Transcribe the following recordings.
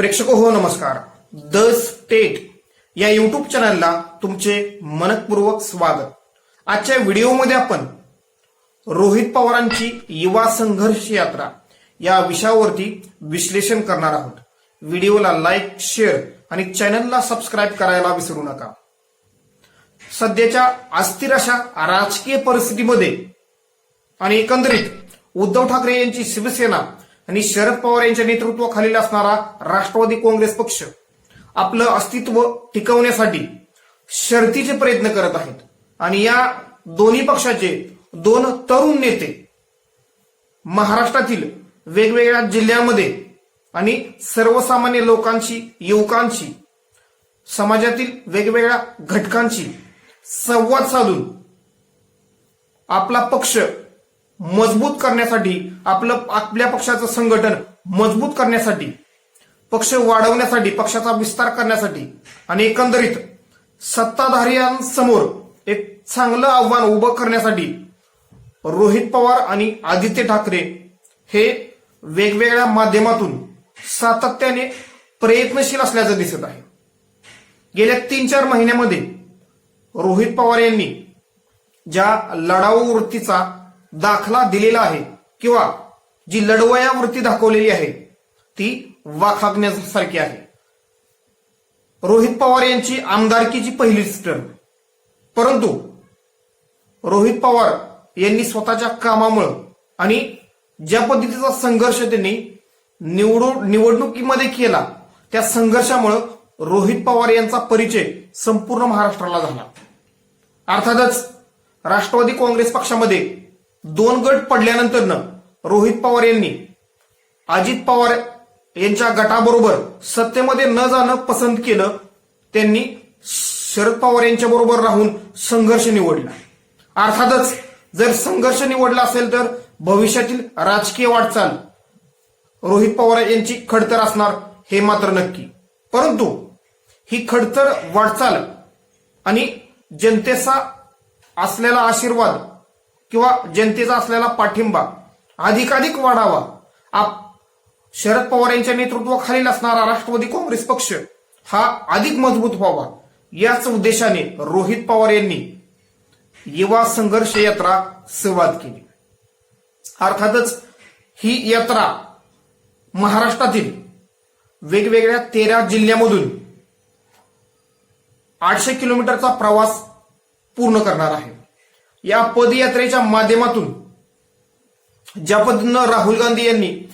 प्रेक्षक हो नमस्कार. द स्टेट या युट्यूब चॅनलला तुमचे मनपूर्वक स्वागत. आजच्या व्हिडिओमध्ये आपण रोहित पवारांची युवा संघर्ष यात्रा या विषयावरती विश्लेषण करणार आहोत. व्हिडिओला लाईक शेअर आणि चॅनलला सबस्क्राईब करायला विसरू नका. सध्याच्या अस्थिर अशा राजकीय परिस्थितीमध्ये आणि एकंदरीत उद्धव ठाकरे यांची शिवसेना आणि शरद पवार यांच्या नेतृत्वाखालील असणारा राष्ट्रवादी काँग्रेस पक्ष आपलं अस्तित्व टिकवण्यासाठी शर्तीचे प्रयत्न करत आहेत. आणि या दोन्ही पक्षाचे दोन तरुण नेते महाराष्ट्रातील वेगवेगळ्या जिल्ह्यांमध्ये आणि सर्वसामान्य लोकांशी युवकांशी समाजातील वेगवेगळ्या घटकांशी संवाद साधून आपला पक्ष मजबूत करण्यासाठी आपलं आपल्या पक्षाचं संघटन मजबूत करण्यासाठी पक्ष वाढवण्यासाठी पक्षाचा विस्तार करण्यासाठी आणि एकंदरीत सत्ताधाऱ्यांसमोर एक चांगलं आव्हान उभं करण्यासाठी रोहित पवार आणि आदित्य ठाकरे हे वेगवेगळ्या माध्यमातून सातत्याने प्रयत्नशील असल्याचं दिसत आहे. गेल्या तीन चार महिन्यामध्ये रोहित पवार यांनी ज्या लढाऊ वृत्तीचा दाखला दिलेला आहे किंवा जी लढवया वृत्ती दाखवलेली आहे ती वाखागण्यासारखी आहे. रोहित पवार यांची आमदारकीची पहिलीच टर्म परंतु रोहित पवार यांनी स्वतःच्या कामामुळं आणि ज्या पद्धतीचा संघर्ष त्यांनी निवडून निवडणुकीमध्ये केला त्या संघर्षामुळं रोहित पवार यांचा परिचय संपूर्ण महाराष्ट्राला झाला. अर्थातच राष्ट्रवादी काँग्रेस पक्षामध्ये दोन गट पडल्यानंतरनं रोहित पवार यांनी अजित पवार यांच्या गटाबरोबर सत्तेमध्ये न जाणं पसंत केलं त्यांनी शरद पवार यांच्या बरोबर राहून संघर्ष निवडला. अर्थातच जर संघर्ष निवडला असेल तर भविष्यातील राजकीय वाटचाल रोहित पवार यांची खडतर असणार हे मात्र नक्की. परंतु ही खडतर वाटचाल आणि जनतेचा असलेला आशीर्वाद किंवा जनतेचा असलेला पाठिंबा अधिकाधिक वाढावा आप शरद पवार यांच्या नेतृत्वाखालील असणारा राष्ट्रवादी काँग्रेस पक्ष हा अधिक मजबूत व्हावा. याच उद्देशाने रोहित पवार यांनी युवा संघर्ष यात्रा सुरुवात केली. अर्थातच ही यात्रा महाराष्ट्रातील वेगवेगळ्या तेरा जिल्ह्यामधून आठशे किलोमीटरचा प्रवास पूर्ण करणार आहे. या पदयात्रेच्या माध्यमातून ज्या पद्धतीनं राहुल गांधी यांनी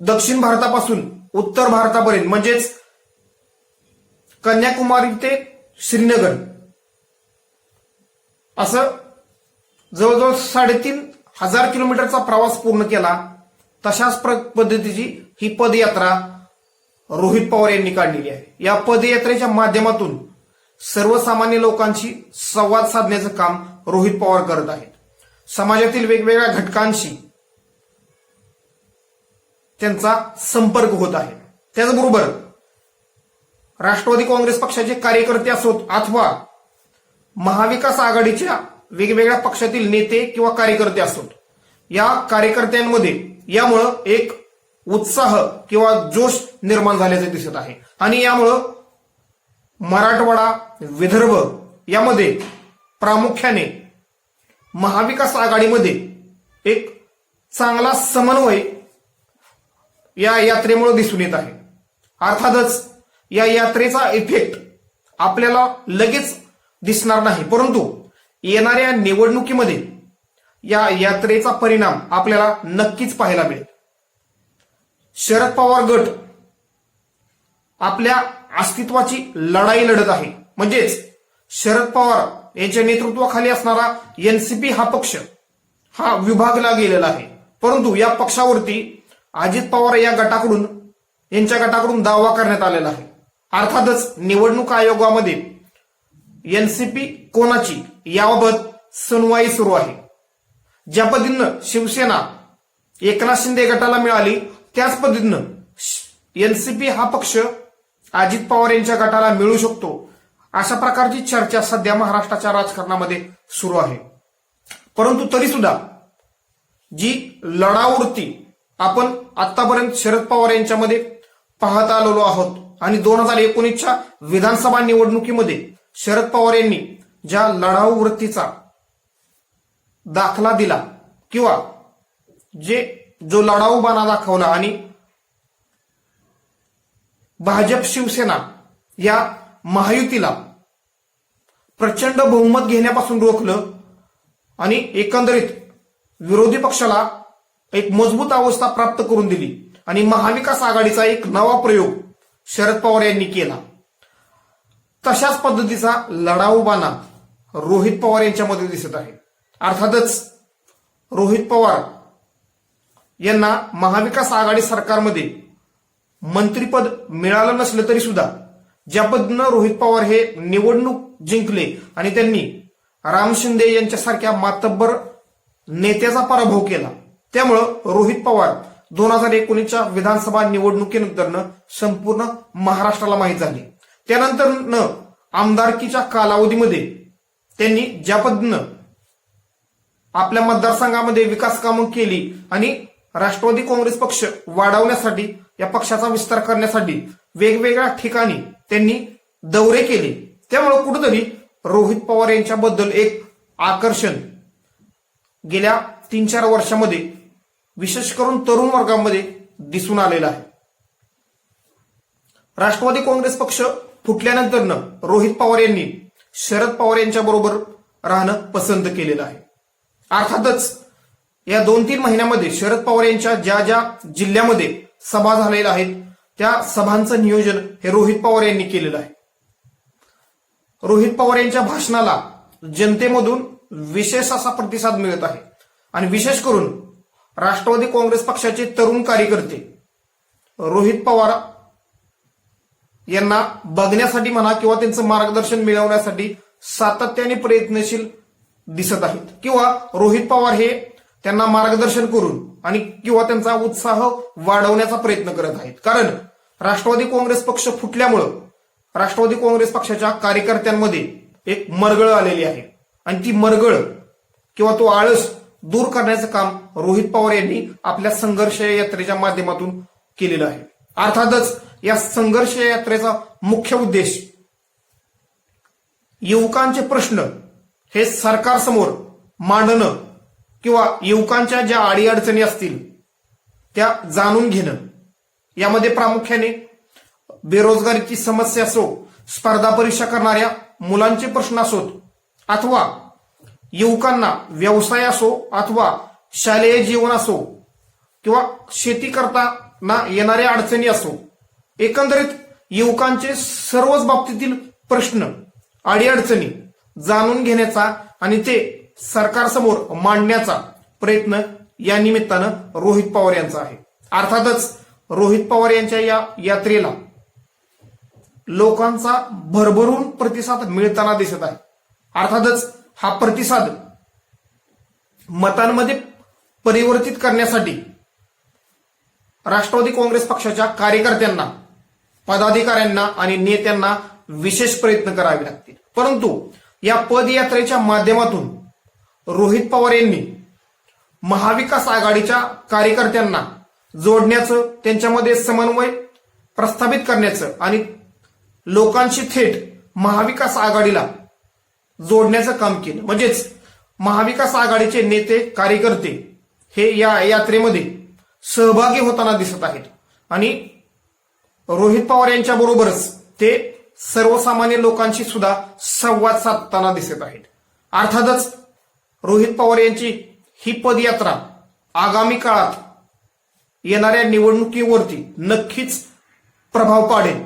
दक्षिण भारतापासून उत्तर भारतापर्यंत म्हणजेच कन्याकुमारी ते श्रीनगर असं जवळजवळ साडेतीन हजार किलोमीटरचा प्रवास पूर्ण केला तशाच प्र- पद्धतीची ही पदयात्रा रोहित पवार यांनी काढलेली आहे. या पदयात्रेच्या माध्यमातून सर्वसामान्य लोकांशी संवाद साधण्याचं काम रोहित पवार करत आहेत. समाजातील वेगवेगळ्या घटकांशी त्यांचा संपर्क होत आहे. त्याचबरोबर राष्ट्रवादी काँग्रेस पक्षाचे कार्यकर्ते असोत अथवा महाविकास आघाडीच्या वेगवेगळ्या पक्षातील नेते किंवा कार्यकर्ते असोत. या कार्यकर्त्यांमध्ये यामुळं एक उत्साह किंवा जोश निर्माण झाल्याचे दिसत आहे. आणि यामुळं मराठवाडा विदर्भ यामध्ये प्रामुख्याने महाविकास आघाडीमध्ये एक चांगला समन्वय या यात्रेमुळे दिसून येत आहे. अर्थातच या यात्रेचा इफेक्ट आपल्याला लगेच दिसणार नाही. परंतु येणाऱ्या निवडणुकीमध्ये या यात्रेचा परिणाम आपल्याला नक्कीच पाहायला मिळेल. शरद पवार गट आपल्या अस्तित्वाची लढाई लढत आहे. म्हणजेच शरद पवार यांच्या नेतृत्वाखाली असणारा एनसीपी हा पक्ष हा विभागला गेलेला आहे. परंतु या पक्षावरती अजित पवार या गटाकडून यांच्या गटाकडून दावा करण्यात आलेला आहे. अर्थातच निवडणूक आयोगामध्ये एनसीपी कोणाची याबाबत सुनवाई सुरू आहे. ज्या पद्धतीनं शिवसेना एकनाथ शिंदे गटाला मिळाली त्याच पद्धतीनं एनसीपी हा पक्ष अजित पवार यांच्या गटाला मिळू शकतो अशा प्रकारची चर्चा सध्या महाराष्ट्राच्या राजकारणामध्ये सुरू आहे. परंतु तरी सुद्धा जी लढावृत्ती आपण आतापर्यंत शरद पवार यांच्यामध्ये पाहत आलेलो आहोत आणि दोन हजार एकोणीसच्या विधानसभा निवडणुकीमध्ये शरद पवार यांनी ज्या लढाऊ वृत्तीचा दाखला दिला किंवा जे जो लढाऊ बाणा दाखवला आणि भाजप शिवसेना या महायुतीला प्रचंड बहुमत घेण्यापासून रोखलं आणि एकंदरीत विरोधी पक्षाला एक मजबूत अवस्था प्राप्त करून दिली आणि महाविकास आघाडीचा एक नवा प्रयोग शरद पवार यांनी केला. तशाच पद्धतीचा लढाऊ बाणा रोहित पवार यांच्यामध्ये दिसत आहे. अर्थातच रोहित पवार यांना महाविकास आघाडी सरकारमध्ये मंत्रीपद मिळालं नसलं तरी सुद्धा ज्या पद्धतीनं रोहित पवार हे निवडणूक जिंकले आणि त्यांनी राम शिंदे यांच्यासारख्या मातब्बर नेत्याचा पराभव केला. त्यामुळं रोहित पवार दोन हजार एकोणीसच्या विधानसभा निवडणुकीनंतरनं संपूर्ण महाराष्ट्राला माहीत झाली. त्यानंतर आमदारकीच्या कालावधीमध्ये त्यांनी ज्या पद्धतीनं आपल्या मतदारसंघामध्ये विकास कामं केली आणि राष्ट्रवादी काँग्रेस पक्ष वाढवण्यासाठी या पक्षाचा विस्तार करण्यासाठी वेगवेगळ्या ठिकाणी त्यांनी दौरे केले. त्यामुळे कुठेतरी रोहित पवार यांच्याबद्दल एक आकर्षण गेल्या तीन चार वर्षामध्ये विशेष करून तरुण वर्गामध्ये दिसून आलेलं आहे. राष्ट्रवादी काँग्रेस पक्ष फुटल्यानंतरनं रोहित पवार यांनी शरद पवार यांच्या बरोबर राहणं पसंत केलेलं आहे. अर्थातच या दोन तीन महिन्यामध्ये शरद पवार यांच्या ज्या ज्या जिल्ह्यामध्ये सभा झालेल्या आहेत त्या सभांचं नियोजन हे रोहित पवार यांनी केलेलं आहे. रोहित पवार यांच्या भाषणाला जनतेमधून विशेष असा प्रतिसाद मिळत आहे. आणि विशेष करून राष्ट्रवादी काँग्रेस पक्षाचे तरुण कार्यकर्ते रोहित पवार यांना बघण्यासाठी म्हणा किंवा त्यांचं मार्गदर्शन मिळवण्यासाठी सातत्याने प्रयत्नशील दिसत आहेत. किंवा रोहित पवार हे त्यांना मार्गदर्शन करून आणि किंवा त्यांचा उत्साह वाढवण्याचा प्रयत्न करत आहेत. कारण राष्ट्रवादी काँग्रेस पक्ष फुटल्यामुळं राष्ट्रवादी काँग्रेस पक्षाच्या कार्यकर्त्यांमध्ये एक मरगळ आलेली आहे. आणि ती मरगळ किंवा तो आळस दूर करण्याचं काम रोहित पवार यांनी आपल्या संघर्ष यात्रेच्या माध्यमातून केलेलं आहे. अर्थातच या संघर्ष यात्रेचा मुख्य उद्देश युवकांचे प्रश्न हे सरकारसमोर मांडणं किंवा युवकांच्या ज्या अडीअडचणी असतील त्या जाणून घेणं. यामध्ये प्रामुख्याने बेरोजगारीची समस्या असो स्पर्धा परीक्षा करणाऱ्या मुलांचे प्रश्न असोत अथवा युवकांना व्यवसाय असो अथवा शालेय जीवन असो किंवा शेती करताना येणाऱ्या अडचणी असो एकंदरीत युवकांचे सर्वच बाबतीतील प्रश्न अडीअडचणी जाणून घेण्याचा आणि ते सरकारसमोर मांडण्याचा प्रयत्न या निमित्तानं रोहित पवार यांचा आहे. अर्थातच रोहित पवार यांच्या या यात्रेला लोकांचा भरभरून प्रतिसाद मिळताना दिसत आहे. अर्थातच हा प्रतिसाद मतांमध्ये परिवर्तित करण्यासाठी राष्ट्रवादी काँग्रेस पक्षाच्या कार्यकर्त्यांना पदाधिकाऱ्यांना आणि नेत्यांना विशेष प्रयत्न करावे लागतील. परंतु या पदयात्रेच्या माध्यमातून रोहित पवार यांनी महाविकास आघाडीच्या कार्यकर्त्यांना जोडण्याचं त्यांच्यामध्ये समन्वय प्रस्थापित करण्याचं आणि लोकांशी थेट महाविकास आघाडीला जोडण्याचं काम केलं. म्हणजेच महाविकास आघाडीचे नेते कार्यकर्ते हे या यात्रेमध्ये सहभागी होताना दिसत आहेत. आणि रोहित पवार यांच्या बरोबरच ते सर्वसामान्य लोकांशी सुद्धा संवाद साधताना दिसत आहेत. अर्थातच रोहित पवार यांची ही पदयात्रा आगामी काळात येणाऱ्या निवडणुकीवरती नक्कीच प्रभाव पाडेल.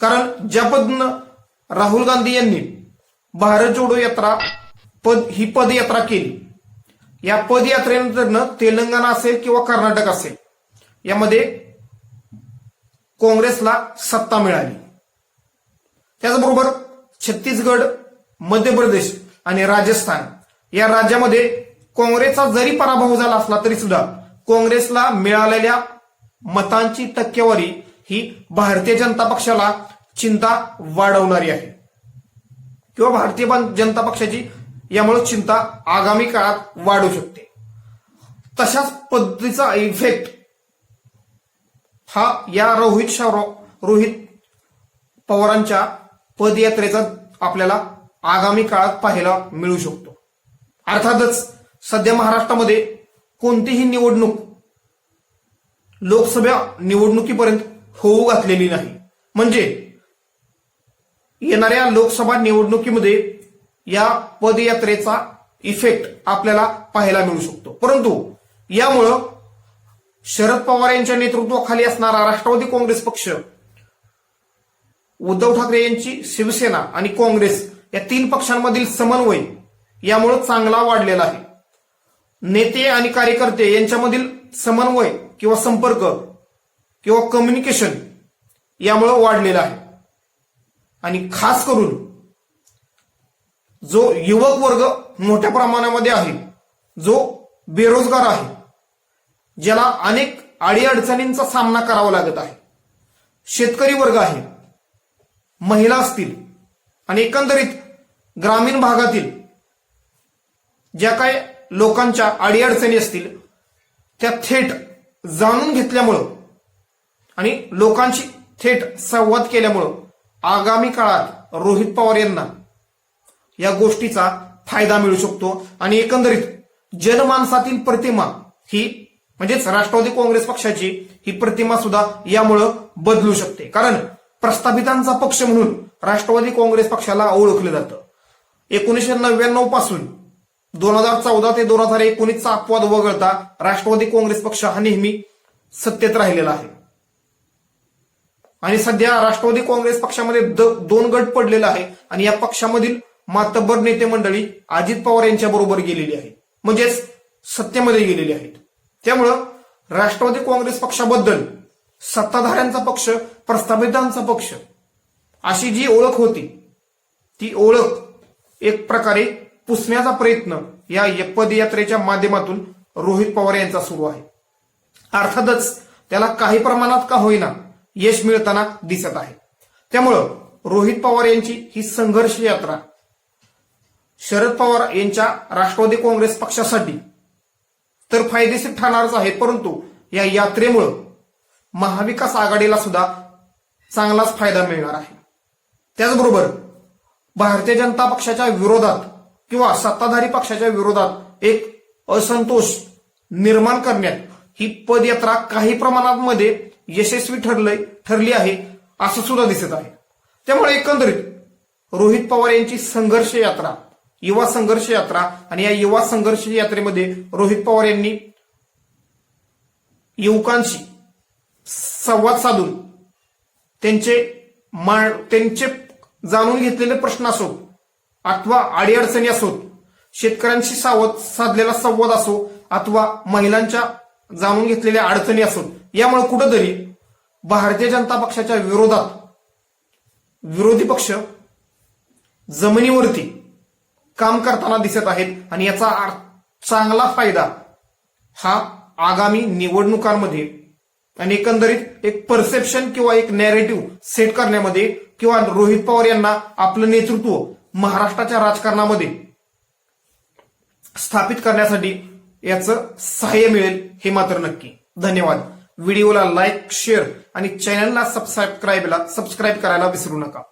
कारण ज्या पद्धतीनं राहुल गांधी यांनी भारत जोडो यात्रा पद ही पदयात्रा केली या पदयात्रेनंतर तेलंगणा असेल किंवा कर्नाटक असेल यामध्ये काँग्रेसला सत्ता मिळाली. त्याचबरोबर छत्तीसगड मध्य प्रदेश आणि राजस्थान या राज्यामध्ये काँग्रेसचा जरी पराभव झाला असला तरी सुद्धा काँग्रेसला मिळालेल्या मतांची टक्केवारी ही भारतीय जनता पक्षाला चिंता वाढवणारी आहे. किंवा भारतीय जनता पक्षाची यामुळे चिंता आगामी काळात वाढू शकते. तशाच पद्धतीचा इफेक्ट हा या रोहित शाहराव रोहित पवारांच्या पदयात्रेचा आपल्याला आगामी काळात पाहायला मिळू शकतो. अर्थातच सध्या महाराष्ट्रामध्ये कोणतीही निवडणूक लोकसभा निवडणुकीपर्यंत होऊ घातलेली नाही. म्हणजे येणाऱ्या लोकसभा निवडणुकीमध्ये या पदयात्रेचा इफेक्ट आपल्याला पाहायला मिळू शकतो. परंतु यामुळं शरद पवार यांच्या नेतृत्वाखाली असणारा राष्ट्रवादी काँग्रेस पक्ष उद्धव ठाकरे यांची शिवसेना आणि काँग्रेस या तीन पक्षांमधील समन्वय यामुळे चांगला वाढलेला आहे. नेते आणि कार्यकर्ते यांच्यामधील समन्वय किंवा संपर्क किंवा कम्युनिकेशन यामुळे वाढलेलं आहे. आणि खास करून जो युवक वर्ग मोठ्या प्रमाणामध्ये आहे जो बेरोजगार आहे ज्याला अनेक अडीअडचणींचा सामना करावा लागत आहे. शेतकरी वर्ग आहे महिला असतील आणि एकंदरीत ग्रामीण भागातील ज्या काय लोकांच्या अडीअडचणी असतील त्या थेट जाणून घेतल्यामुळं आणि लोकांशी थेट संवाद केल्यामुळं आगामी काळात रोहित पवार यांना या गोष्टीचा फायदा मिळू शकतो. आणि एकंदरीत जनमानसातील प्रतिमा ही म्हणजेच राष्ट्रवादी काँग्रेस पक्षाची ही प्रतिमा सुद्धा यामुळं बदलू शकते. कारण प्रस्थापितांचा पक्ष म्हणून राष्ट्रवादी काँग्रेस पक्षाला ओळखलं जातं. एकोणीसशे नव्याण्णवपासून दोन हजार चौदा ते दोन हजार एकोणीसचा अपवाद वगळता राष्ट्रवादी काँग्रेस पक्ष हा नेहमी सत्तेत राहिलेला आहे. आणि सध्या राष्ट्रवादी काँग्रेस पक्षामध्ये दोन गट पडलेला आहे आणि या पक्षामधील मातब्बर नेते मंडळी अजित पवार यांच्या बरोबर गेलेली आहे म्हणजेच सत्तेमध्ये गेलेली आहेत. त्यामुळं राष्ट्रवादी काँग्रेस पक्षाबद्दल सत्ताधाऱ्यांचा पक्ष प्रस्थापितांचा पक्ष अशी जी ओळख होती ती ओळख एक प्रकारे पुसण्याचा प्रयत्न या पदयात्रेच्या माध्यमातून रोहित पवार यांचा सुरू आहे. अर्थातच त्याला काही प्रमाणात का होईना यश मिळताना दिसत आहे. त्यामुळं रोहित पवार यांची ही संघर्ष यात्रा शरद पवार यांच्या राष्ट्रवादी काँग्रेस पक्षासाठी तर फायदेशीर ठरणारच आहे परंतु या यात्रेमुळं महाविकास आघाडीला सुद्धा चांगलाच फायदा मिळणार आहे. त्याचबरोबर भारतीय जनता पक्षाच्या विरोधात किंवा सत्ताधारी पक्षाच्या विरोधात एक असंतोष निर्माण करण्यात ही पदयात्रा काही प्रमाणात मध्ये यशस्वी ठरलंय ठरली आहे असं सुद्धा दिसत आहे. त्यामुळे एकंदरीत रोहित पवार यांची संघर्ष यात्रा युवा संघर्ष यात्रा आणि या युवा संघर्ष यात्रेमध्ये रोहित पवार यांनी युवकांशी संवाद साधून त्यांचे मा- त्यांचे जाणून घेतलेले प्रश्न असो अथवा अडीअडचणी असोत शेतकऱ्यांशी सावध साधलेला संवाद असो अथवा महिलांच्या जाणून घेतलेल्या अडचणी असोत यामुळे कुठंतरी भारतीय जनता पक्षाच्या विरोधात विरोधी पक्ष जमिनीवरती काम करताना दिसत आहेत आणि याचा चांगला फायदा हा आगामी निवडणुकांमध्ये आणि एकंदरीत एक परसेप्शन किंवा एक नॅरेटिव्ह सेट करण्यामध्ये किंवा रोहित पवार यांना आपलं नेतृत्व महाराष्ट्राच्या राजकारणामध्ये स्थापित करण्यासाठी याचं सहाय्य मिळेल हे मात्र नक्की. धन्यवाद. व्हिडिओला लाईक शेअर आणि चॅनलला सबस्क्राईब करायला सबस्क्राईब करायला विसरू नका.